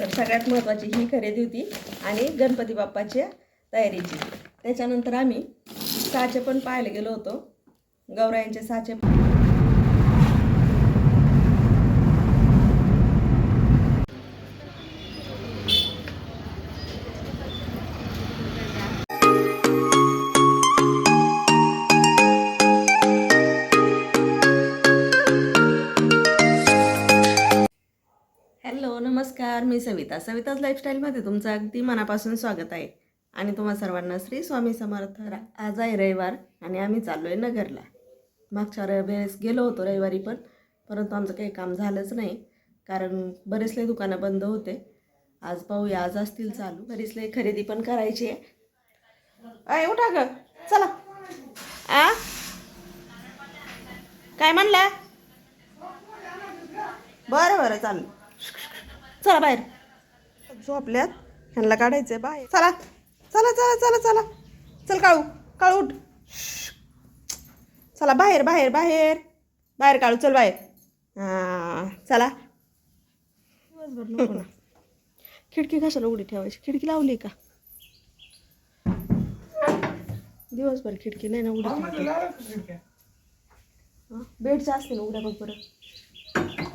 तर सगळ्यात महत्त्वाची ही खरेदी होती आणि गणपती बाप्पाच्या तयारीची. त्याच्यानंतर आम्ही साचे पण पाहायला गेलो होतो. गौरायांचे साचे मी सविता. सविताज लाईफस्टाईलमध्ये तुमचं अगदी मनापासून स्वागत आहे. आणि तुम्हा सर्वांना श्री स्वामी समर्थ. रा- आज आहे रविवार आणि आम्ही चाललो आहे नगरला. मागच्या वेळेस गेलो होतो रविवारी पण परंतु आमचं काही काम झालंच नाही. कारण बरेचले दुकानं बंद होते. आज पाहूया आज असतील चालू. बरेचले खरेदी पण करायची आहे. उठा ग. चला. आ? काय म्हणला? बरं बरं चालेल. चला बाहेर. झोपल्यात. ह्यांना काढायचंय बाहेर. चला. चला चला चला चला. चल काळू. काळू उठ. चला बाहेर बाहेर बाहेर. बाहेर काळू चल बाहेर. हां चला. दिवसभर नको ना. खिडकी कशाला उघडी ठेवायची? खिडकी लावली का? दिवसभर खिडकी नाही ना उघडी. हां बेडच्या असते ना उघड्या बघ बरं.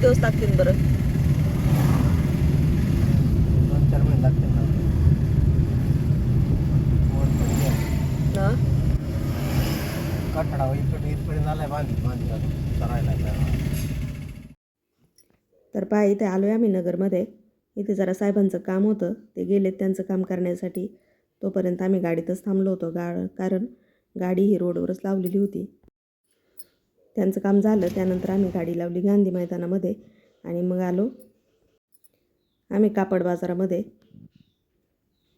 किती दिवस लागतील बरं. दोन चार महिने लागतील ना. हा कठडा इकडे इथपर्यंत आलाय बांधली बांधली करायला तर पहा इथे आलो आहे आम्ही नगरमध्ये. इथे जरा साहेबांचं काम होतं. ते गेलेत त्यांचं काम करण्यासाठी. तोपर्यंत आम्ही गाडीतच थांबलो होतो गा कारण गाडी ही रोडवरच लावलेली होती. त्यांचं काम झालं. त्यानंतर आम्ही गाडी लावली गांधी मैदानामध्ये आणि मग आलो आम्ही कापड बाजारामध्ये.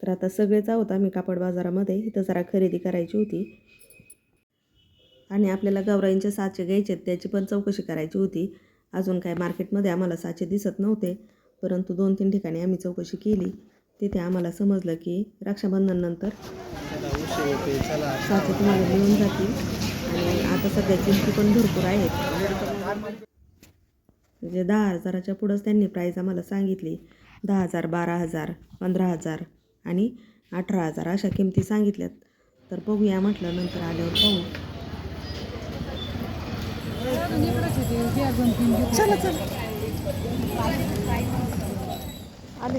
तर आता सगळेच आहोत आम्ही कापड बाजारामध्ये. इथं जरा खरेदी करायची होती. आणि आपल्याला गौराईंचे साचे घ्यायचे आहेत, त्याची पण चौकशी करायची होती. अजून काय मार्केटमध्ये आम्हाला साचे दिसत नव्हते परंतु दोन तीन ठिकाणी आम्ही चौकशी केली. तिथे आम्हाला समजलं की रक्षाबंधननंतर साचे तुम्हाला मिळून जातील. आता सध्या किमती पण भरपूर आहेत. म्हणजे दहा हजाराच्या पुढंच त्यांनी प्राईज आम्हाला सांगितली. दहा हजार बारा हजार पंधरा हजार आणि अठरा हजार अशा किमती सांगितल्यात. तर बघूया म्हटलं नंतर आल्यावर पाहू. चला. आले.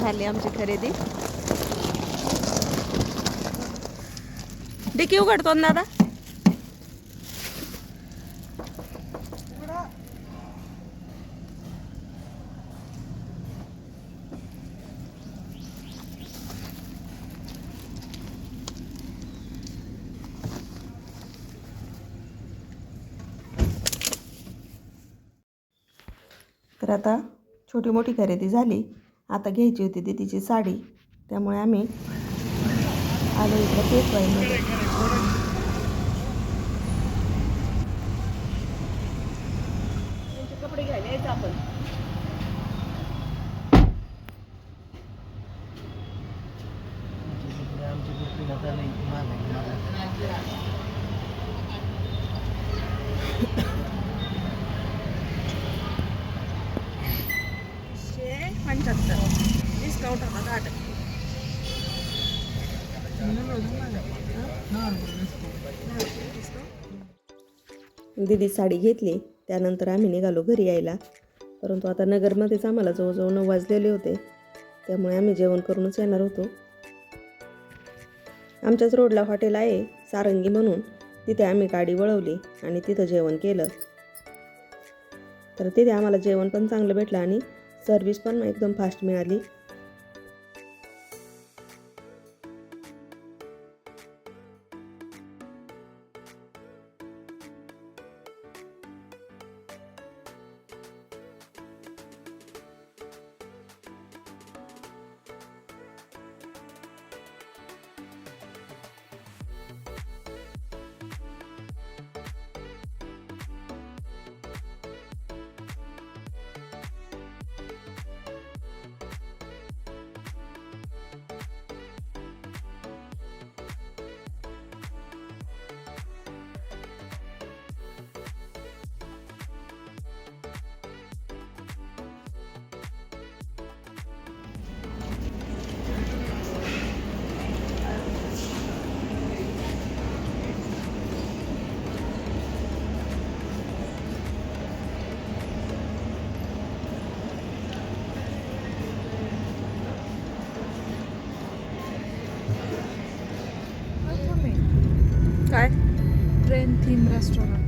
झाली आमची खरेदी. डिकी उघडतो ना दादा? तर आता छोटी मोठी खरेदी झाली. आता घ्यायची होती ती तिची साडी. त्यामुळे आम्ही आलो इथं तेच कपडे आपण पंच्याहत्तर. डिस्काउंट होता दहा टक्के दिदी साडी घेतली त्यानंतर आम्ही निघालो घरी यायला. परंतु आता नगरमध्येच आम्हाला जवळजवळ नऊ वाजलेले होते. त्यामुळे आम्ही जेवण करूनच येणार होतो. आमच्याच रोडला हॉटेल आहे सारंगी म्हणून. तिथे आम्ही गाडी वळवली आणि तिथं जेवण केलं. तर तिथे आम्हाला जेवण पण चांगलं भेटलं आणि सर्विस पण एकदम फास्ट मिळाली. ट्रेन रेस्टॉरंट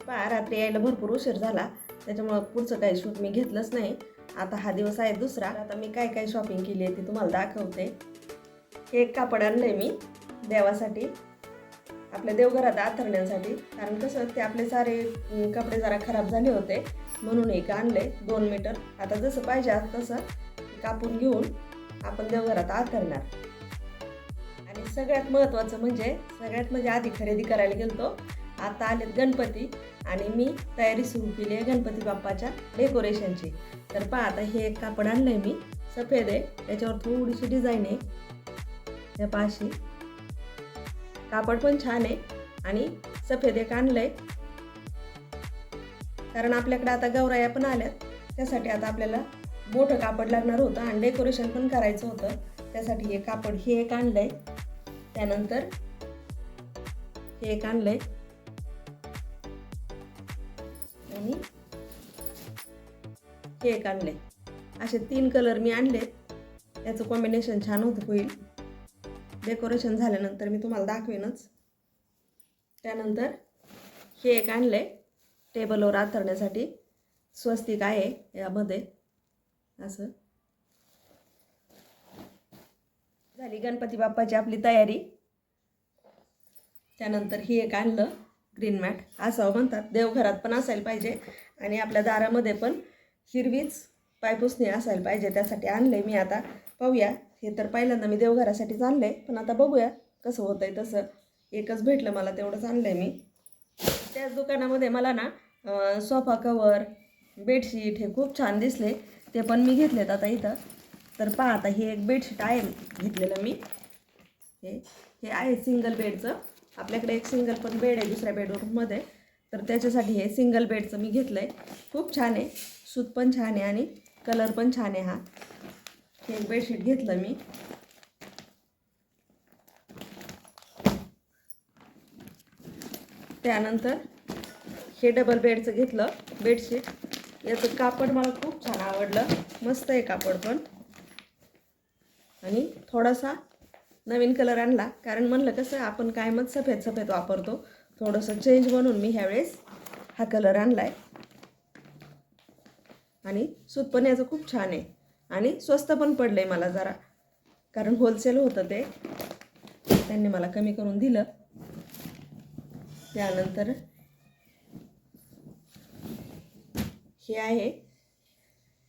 पहा रात्री यायला भरपूर उशीर झाला. त्याच्यामुळं पुढचं काही शूट मी घेतलंच नाही. आता हा दिवस आहे दुसरा. आता मी काय काय शॉपिंग केली आहे ती तुम्हाला दाखवते. हे एक कापड आणलं आहे मी. देवासाठी आपल्या देवघरात आथरण्यासाठी. कारण कसं ते आपले सारे कपडे जरा खराब झाले होते. म्हणून एक आणले दोन मीटर आता जसं पाहिजे तसं कापून घेऊन आपण देवघरात आथरणार. आणि सगळ्यात महत्त्वाचं म्हणजे सगळ्यात म्हणजे आधी खरेदी करायला गेलतो. आता आलेत गणपती आणि मी तयारी सुरू केली आहे गणपती बाप्पाच्या डेकोरेशनची. तर पहा आता हे एक कापड आणलं आहे मी सफेद आहे. त्याच्यावर थोडीशी डिझाईन आहे. त्या पाशी कापड पण छान आहे आणि सफेद एक आणलं आहे कारण आपल्याकडे आता गौराया पण आल्यात. त्यासाठी आता आपल्याला मोठं कापड लागणार होतं आणि डेकोरेशन पण करायचं होतं. त्यासाठी हे कापड हे एक आणलं आहे त्यानंतर हे एक आणलं आहे आणि हे एक आणले असे तीन कलर मी आणले याचं कॉम्बिनेशन छान होत होईल. डेकोरेशन झाल्यानंतर मी तुम्हाला दाखवेनच. त्यानंतर हे एक आणलं आहे टेबलवर आतरण्यासाठी. स्वस्तिक आहे यामध्ये. असं. झाली गणपती बाप्पाची आपली तयारी. त्यानंतर हे एक आणलं ग्रीन मॅट असावं म्हणतात. देवघरात पण असायला पाहिजे. आणि आपल्या दारामध्ये पण हिरवीच पायपुसणी असायला पाहिजे. त्यासाठी आणले मी आता. पाहूया. हे तर पहिल्यांदा मी देवघरासाठी आणलं आहे पण आता बघूया कसं होतं आहे तसं. एकच भेटलं मला तेवढंच आणलं आहे मी. त्याच दुकानामध्ये मला ना सोफा कवर बेडशीट हे खूप छान दिसले. ते पण मी घेतलेत आता इथं. तर पहा आता हे एक बेडशीट आहे घेतलेलं मी. हे हे आहे सिंगल बेडचं आपल्याकडे एक सिंगल पण बेड आहे दुसऱ्या बेडरूममध्ये तर त्याच्यासाठी हे सिंगल बेडचं मी घेतलं आहे खूप छान आहे. सूत पण छान आहे आणि कलर पण छान आहे हा. एक बेडशीट घेतलं मी. त्यानंतर हे डबल बेडचं घेतलं बेडशीट याचं कापड मला खूप छान आवडलं. मस्त आहे कापड पण. आणि थोडासा नवीन कलर आणला. कारण म्हणलं कसं आपण कायमच सफेद सफेद वापरतो. थोडंसं चेंज म्हणून मी ह्यावेळेस हा कलर आणला आहे आणि सूत पण याचं खूप छान आहे. आणि स्वस्त पण पडलं आहे मला जरा. कारण होलसेल होतं ते. त्यांनी मला कमी करून दिलं. त्यानंतर हे आहे.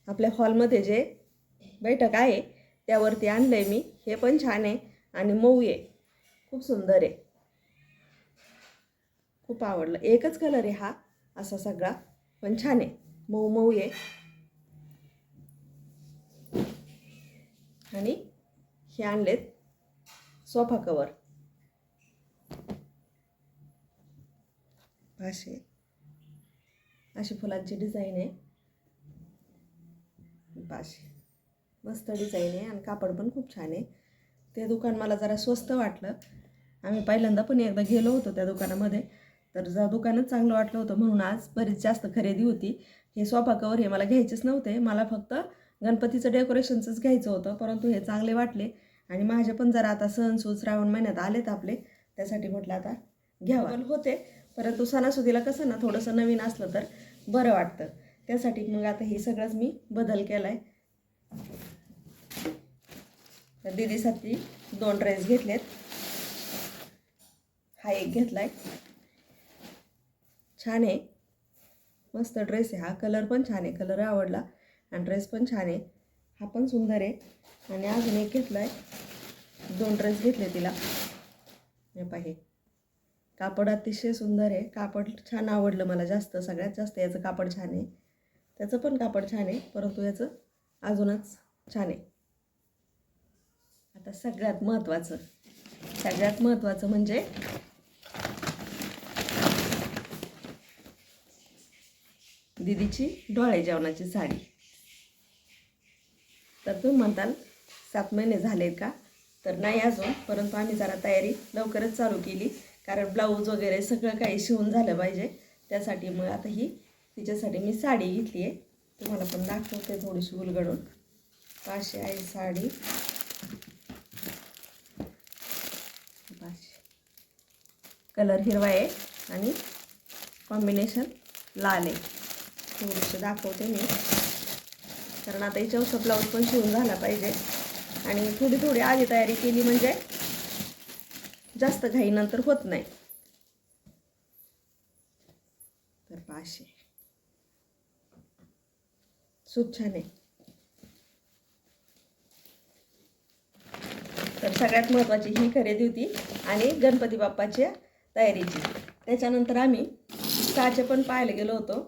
आपल्या हॉलमध्ये जे बैठक आहे त्यावरती आणलं आहे मी. हे पण छान आहे. आणि मऊ आहे. खूप सुंदर आहे. खूप आवडलं. एकच कलर आहे हा असा सगळा. पण छान आहे. मऊ मऊ आहे. आणि हे आणलेत सोफा कवर. असे. अशी फुलांची डिझाईन आहे. पाचशे मस्त डिझाईन आहे आणि कापड पण खूप छान आहे. ते दुकान मला जरा स्वस्त वाटलं. आम्ही पहिल्यांदा पण एकदा गेलो होतो त्या दुकानामध्ये. तर जरा दुकानच चांगलं वाटलं होतं म्हणून आज बरीच जास्त खरेदी होती. हे सोफा कवर हे मला घ्यायचेच नव्हते. मला फक्त गणपतीचं डेकोरेशनचंच घ्यायचं होतं परंतु हे चांगले वाटले. आणि माझे पण जरा आता सण सूद श्रावण महिन्यात आलेत आपले त्यासाठी म्हटलं आता घ्यावं. होते. परंतु सणासुदीला कसं ना थोडंसं नवीन असलं तर बरं वाटतं. त्यासाठी मग आता हे सगळंच मी बदल केला आहे तर दीदीसाठी दोन ड्रेस घेतलेत. हा एक घेतलाय. छान आहे. मस्त ड्रेस आहे. हा कलर पण छान आहे. कलर आवडला. आणि ड्रेस पण छान आहे. हा पण सुंदर आहे. आणि अजून एक घेतला आहे दोन ड्रेस घेतले तिला. हे पाहिजे कापड अतिशय सुंदर आहे. कापड छान आवडलं मला जास्त सगळ्यात जास्त याचं कापड छान आहे. त्याचं पण कापड छान आहे परंतु याचं अजूनच छान आहे. आता सगळ्यात महत्त्वाचं सगळ्यात महत्त्वाचं म्हणजे दिदीची डोळे जेवणाची साडी. तर तुम्ही म्हणताल सात महिने झाले का? तर नाही अजून परंतु आम्ही जरा तयारी लवकरच चालू केली. कारण ब्लाऊज वगैरे सगळं काही शिवून झालं पाहिजे. त्यासाठी मग आता ही तिच्यासाठी मी साडी घेतली आहे. तुम्हाला पण दाखवते थोडीशी उलगडून. पाचशे आहे साडी. पाचशे. कलर हिरवा आहे आणि कॉम्बिनेशन लाल आहे. थोडीशी दाखवते मी. कारण आता याच्यावर ब्लाऊज पण शिवून झाला पाहिजे. आणि थोडी थोडी आधी तयारी केली म्हणजे जास्त घाईनंतर होत नाही. तर पाचशे सूत छान आहे. तर सगळ्यात महत्त्वाची ही खरेदी होती आणि गणपती बाप्पाच्या तयारीची. त्याच्यानंतर आम्ही साचे पण पाहायला गेलो होतो.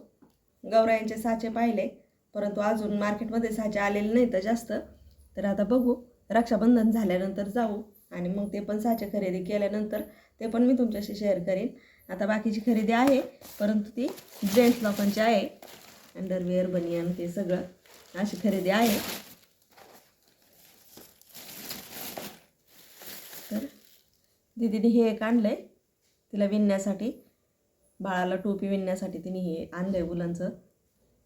गौरायांचे साचे पाहिले. परंतु अजून मार्केटमध्ये साचे आलेले नाही तर जास्त. तर आता बघू रक्षाबंधन झाल्यानंतर जाऊ आणि मग ते पण साचे खरेदी केल्यानंतर ते पण मी तुमच्याशी शेअर करेन. आता बाकीची खरेदी आहे परंतु ती जेंट्स लोकांची आहे. अंडरवेअर बनियान ते सगळं अशी खरेदी आहे. तर दिदीने हे एक आणलं आहे तिला विणण्यासाठी बाळाला टोपी विणण्यासाठी तिने हे आणलं आहे मुलांचं.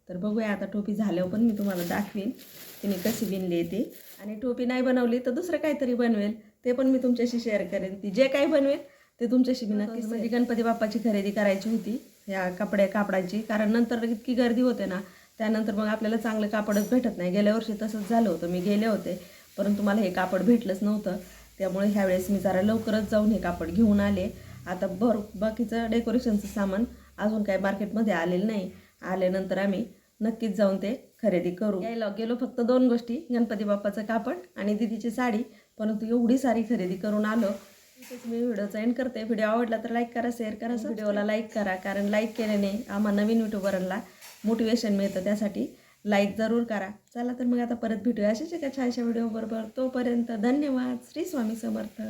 तर बघूया आता टोपी झाल्यावर पण मी तुम्हाला दाखवेन. तिने कशी विणली ते. आणि टोपी नाही बनवली तर दुसरं काहीतरी बनवेल. ते पण मी तुमच्याशी शेअर करेन. ती जे काही बनवेल ते तुमच्याशी मी नक्कीच म्हणजे गणपती बाप्पाची खरेदी करायची होती ह्या कपडे कापडाची. कारण नंतर इतकी गर्दी होते ना त्यानंतर मग आपल्याला चांगलं कापडच भेटत नाही. गेल्या वर्षी तसंच झालं होतं. मी गेले होते. परंतु मला हे कापड भेटलंच नव्हतं. त्यामुळे ह्यावेळेस मी जरा लवकरच जाऊन हे कापड घेऊन आले. आता भर बाकीचं डेकोरेशनचं सामान अजून काही मार्केटमध्ये आलेलं नाही. आल्यानंतर आम्ही नक्कीच जाऊन ते खरेदी करू. यायला गेलो फक्त दोन गोष्टी गणपती बाप्पाचं कापड आणि दिदीची साडी. परंतु एवढी सारी खरेदी करून आलो. इथेच मी व्हिडिओचा एंड करते. व्हिडिओ आवडला तर लाईक करा शेअर करा व्हिडिओला लाईक करा कारण लाईक केल्याने आम्हा नवीन युट्यूबरला मोटिवेशन मिळतं. त्यासाठी लाईक जरूर करा. चला तर मग आता परत भेटूया अशाच एका छानशा व्हिडिओबरोबर तोपर्यंत धन्यवाद. श्री स्वामी समर्थ.